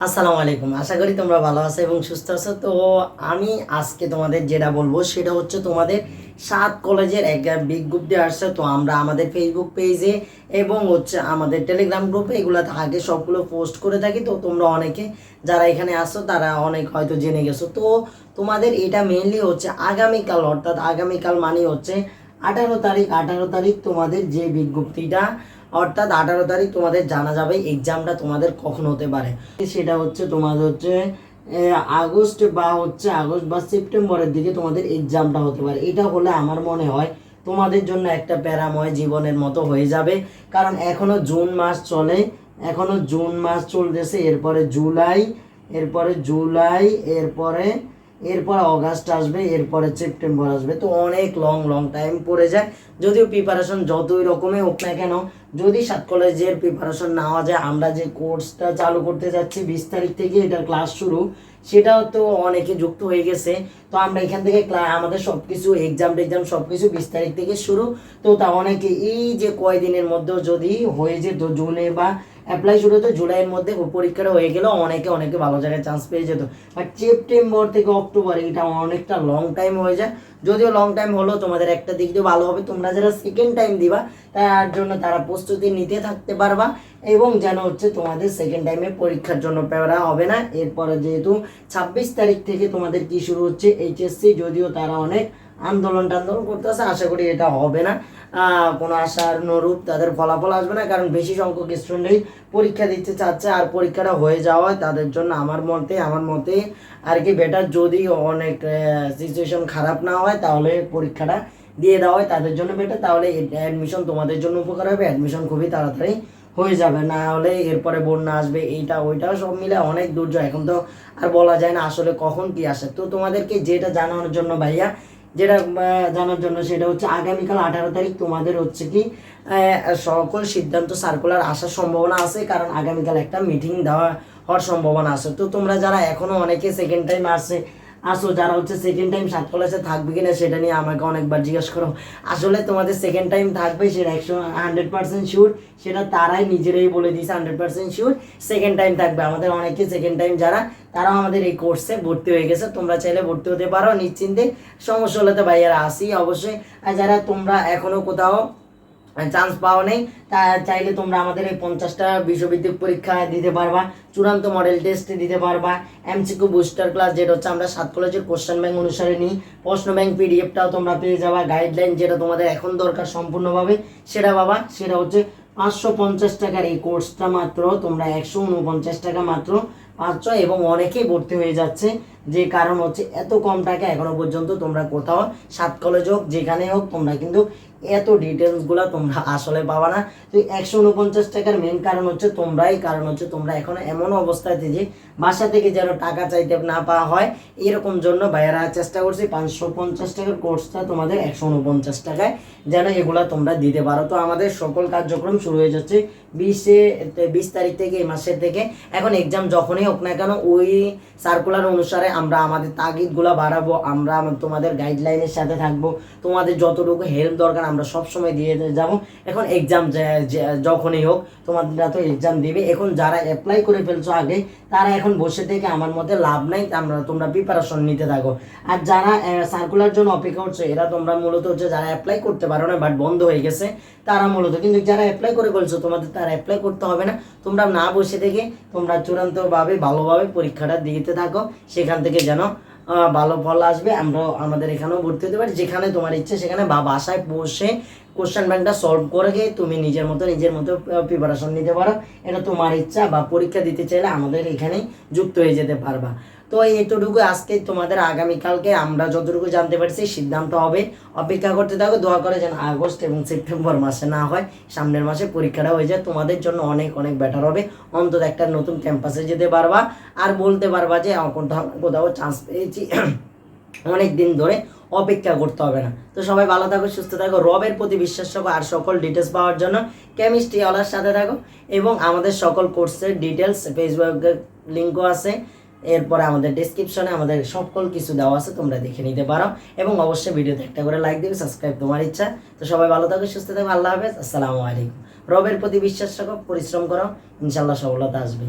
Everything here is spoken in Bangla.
আসসালামু আলাইকুম। আশা করি তোমরা ভালো আছো এবং সুস্থ আছো। তো আমি আজকে তোমাদের যেটা বলব সেটা হচ্ছে তোমাদের সাত কলেজের এক বিজ্ঞপ্তি আসছে। তো আমরা আমাদের ফেসবুক পেজে এবং হচ্ছে আমাদের টেলিগ্রাম গ্রুপে এগুলোতে আগে সবগুলো পোস্ট করে থাকি। তো তোমরা অনেকে যারা এখানে আসছো তারা অনেক হয়তো জেনে গেছো। তো তোমাদের এটা মেনলি হচ্ছে আগামীকাল, অর্থাৎ আগামীকাল মানে হচ্ছে আঠারো তারিখ। আঠারো তারিখ তোমাদের যে বিজ্ঞপ্তিটা অর্থাৎ আঠারো তারিখ তোমাদের জানা যাবে এক্সামটা তোমাদের কখন হতে পারে। সেটা হচ্ছে তোমাদের হচ্ছে আগস্ট বা হচ্ছে আগস্ট বা সেপ্টেম্বরের দিকে তোমাদের এক্সামটা হতে পারে। এটা হলে আমার মনে হয় তোমাদের জন্য একটা প্যারাময় জীবনের মতো হয়ে যাবে। কারণ এখনও জুন মাস চলে, এখনও জুন মাস চলতেছে, এরপরে জুলাই এরপরে জুলাই, এরপরে, এরপর অগাস্ট আসবে, এরপরে সেপ্টেম্বর আসবে। তো অনেক লং লং টাইম পড়ে যায়। যদিও প্রিপারেশন যতই রকমই হোক না কেন যদি সাত কলেজের প্রিপারেশন নেওয়া যায়, আমরা যে কোর্সটা চালু করতে যাচ্ছি, বিশ তারিখ থেকে এটার ক্লাস শুরু, সেটাও তো অনেকে যুক্ত হয়ে গেছে। তো আমরা এখান থেকে আমাদের সব কিছু এক্সাম টেক্সাম সব কিছু বিশ তারিখ থেকে শুরু। তো তা অনেকে এই যে কয়দিনের মধ্যেও যদি হয়ে যেত জুনে বা অ্যাপ্লাই শুরু হতো, জুলাইয়ের মধ্যে পরীক্ষাটা হয়ে গেলেও অনেকে অনেকে ভালো জায়গায় চান্স পেয়ে যেত। আর সেপ্টেম্বর থেকে অক্টোবর এটা অনেকটা লং টাইম হয়ে যায়। যদিও লং টাইম হলো, তোমাদের একটা দিক দিয়ে ভালো হবে, তোমরা যারা সেকেন্ড টাইম দিবা, তার জন্য তারা প্রস্তুতি নিতে থাকতে পারবা, এবং যেন হচ্ছে তোমাদের সেকেন্ড টাইমে পরীক্ষার জন্য প্যারা হবে না। এরপরে যেহেতু ছাব্বিশ তারিখ থেকে তোমাদের কি শুরু হচ্ছে এইচএসসি যদিও তারা অনেক আন্দোলন টান্দোলন করতেছে, আশা করি এটা হবে না। কোনো আশার অনুরূপ তাদের ফলাফল আসবে না, কারণ বেশি সংখ্যক স্টুডেন্টই পরীক্ষা দিতে চাচ্ছে আর পরীক্ষাটা হয়ে যাওয়ায় তাদের জন্য আমার মতে আমার মতে আর কি বেটার যদি অনেক সিচুয়েশন খারাপ না হয় তাহলে পরীক্ষাটা দিয়ে দেওয়া হয় তাদের জন্য বেটার তাহলে অ্যাডমিশন তোমাদের জন্য উপকার হবে অ্যাডমিশন খুবই তাড়াতাড়ি হয়ে যাবে। না হলে এরপরে বন্যা আসবে, এইটা ওইটা সব মিলে অনেক দুর্যোগ। এখন তো আর বলা যায় না আসলে কখন কি আসে। তো তোমাদেরকে যেটা জানানোর জন্য ভাইয়া যেটা জানার জন্য সেটা হচ্ছে আগামীকাল আঠারো তারিখ তোমাদের হচ্ছে কি সকল সিদ্ধান্ত সার্কুলার আসার সম্ভাবনা আছে, কারণ আগামীকাল একটা মিটিং দেওয়া হওয়ার সম্ভাবনা আছে। তো তোমরা যারা এখনও অনেকে সেকেন্ড টাইম আসছে আসো, যারা হচ্ছে সেকেন্ড টাইম সাত কলেজে থাকবে কিনা সেটা নিয়ে আমাকে অনেকবার জিজ্ঞেস করো। আসলে তোমাদের সেকেন্ড টাইম থাকবে সেটা একশো হান্ড্রেড পার্সেন্ট শিওর সেটা তারাই নিজেরাই বলে দিয়েছে hundred percent sure second time থাকবে। আমাদের অনেকে সেকেন্ড টাইম যারা, তারাও আমাদের এই কোর্সে ভর্তি হয়ে গেছে। তোমরা চাইলে ভর্তি হতে পারো, নিশ্চিন্তে সমস্যা হলে তো ভাইয়ারা আসি অবশ্যই। আর যারা তোমরা এখনও কোথাও চান্স পাওয়া নেই। তা চাইলে তোমরা আমাদের এই পঞ্চাশটা বিশ্বভিত্তিক পরীক্ষা দিতে পারবা, চূড়ান্ত মডেল টেস্ট দিতে পারবা এমসিকিউ বুস্টার ক্লাস যেটা হচ্ছে আমরা সাত কলেজের কোশ্চেন ব্যাংক অনুসারে নিই। প্রশ্ন ব্যাংক পিডিএফটাও তোমরা পেয়ে যাবা গাইডলাইন যেটা তোমাদের এখন দরকার সম্পূর্ণভাবে, সেটা বাবা সেটা হচ্ছে পাঁচশো পঞ্চাশ টাকার এই কোর্সটা মাত্র তোমরা একশো উনপঞ্চাশ টাকা মাত্র পাচ্ছ এবং অনেকেই ভর্তি হয়ে যাচ্ছে। যে কারণ হচ্ছে এত কম টাকা এখনও পর্যন্ত তোমরা কোথাও সাত কলেজ হোক, যেখানে হোক, তোমরা কিন্তু এত ডিটেলসগুলো তোমরা আসলে পাবা না। তো একশো উনপঞ্চাশ টাকার মেন কারণ হচ্ছে তোমরাই, কারণ হচ্ছে তোমরা এখন এমন অবস্থাতে যে বাসা থেকে যেন টাকা চাইতে না পাওয়া হয়, এরকম জন্য ভাইয়ারা চেষ্টা করছি পাঁচশো পঞ্চাশ টাকার কোর্সটা তোমাদের একশো উনপঞ্চাশ টাকায় যেন এগুলা তোমরা দিতে পারো। তো আমাদের সকল কার্যক্রম শুরু হয়ে যাচ্ছে বিশে বিশ তারিখ থেকে, এই মাসের থেকে। এখন এক্সাম যখনই হোক না কেন, ওই সার্কুলার অনুসারে আমরা আমাদের তাগিদগুলো বাড়াবো, আমরা তোমাদের গাইডলাইনের সাথে থাকব, তোমাদের যতটুকু হেল্প দরকার আমরা সব সময় দিয়ে যাব। এখন এক্সাম যখনই হোক তোমাদেররা তো এক্সাম দিবে। এখন যারা অ্যাপ্লাই করে ফেলছো আগে, তারা এখন বসে থেকে আমার মতে লাভ নাই, আমরা, তোমরা প্রিপারেশন নিতে থাকো। আর যারা সার্কুলার জন্য অপেক্ষা করছ, এরা তোমরা মূলত হচ্ছে যারা অ্যাপ্লাই করতে পারো না বাট বন্ধ হয়ে গেছে, তারা মূলত, কিন্তু যারা অ্যাপ্লাই করে বলছো তোমাদের তারা অ্যাপ্লাই করতে হবে না। তোমরা না বসে থেকে তোমরা চূড়ান্তভাবে ভালোভাবে পরীক্ষাটা দিতে থাকো। সেখান থেকে যেন ভালো ফল আসবে। আমরা আমাদের এখানেও ভর্তি হতে পারি। যেখানে তোমার ইচ্ছে সেখানে বা, বাসায় বসে কোশ্চেন ব্যাংকটা সলভ করে গিয়ে তুমি নিজের মতো নিজের মতো প্রিপারেশন নিতে পারো। এটা তোমার ইচ্ছা বা পরীক্ষা দিতে চাইলে আমাদের এখানেই যুক্ত হয়ে যেতে পারবা। তো এতটুকু আজকে তোমাদের আগামীকালকে আমরা যতটুকু জানতে পারছি সিদ্ধান্ত হবে। অপেক্ষা করতে থাকো, দোয়া করে যেন আগস্ট এবং সেপ্টেম্বর মাসে না হয়, সামনের মাসে পরীক্ষাটা হয়ে যায়। তোমাদের জন্য অনেক অনেক বেটার হবে। অন্তত একটা নতুন ক্যাম্পাসে যেতে পারবা। আর বলতে পারবা যে কোথাও কোথাও চান্স পেয়েছি। অনেক দিন ধরে অপেক্ষা করতে হবে না। তো সবাই ভালো থাকো, সুস্থ থাকো, রবের প্রতি বিশ্বাস রাখো আর সকল ডিটেলস পাওয়ার জন্য কেমিস্ট্রি ওলার সাথে থাকো এবং আমাদের সকল কোর্সের ডিটেলস ফেসবুকের লিঙ্কও আছে। এরপরে আমাদের ডিসক্রিপশনে আমাদের সকল কিছু দেওয়া আছে, তোমরা দেখে নিতে পারো এবং অবশ্যই ভিডিওতে একটা করে লাইক দেবে সাবস্ক্রাইব তোমার ইচ্ছা। তো সবাই ভালো থাকো, সুস্থ থাকো, আল্লাহ হাফেজ, আসসালামু আলাইকুম। রবের প্রতি বিশ্বাস রাখো, পরিশ্রম করো ইনশাল্লাহ সফলতা আসবে।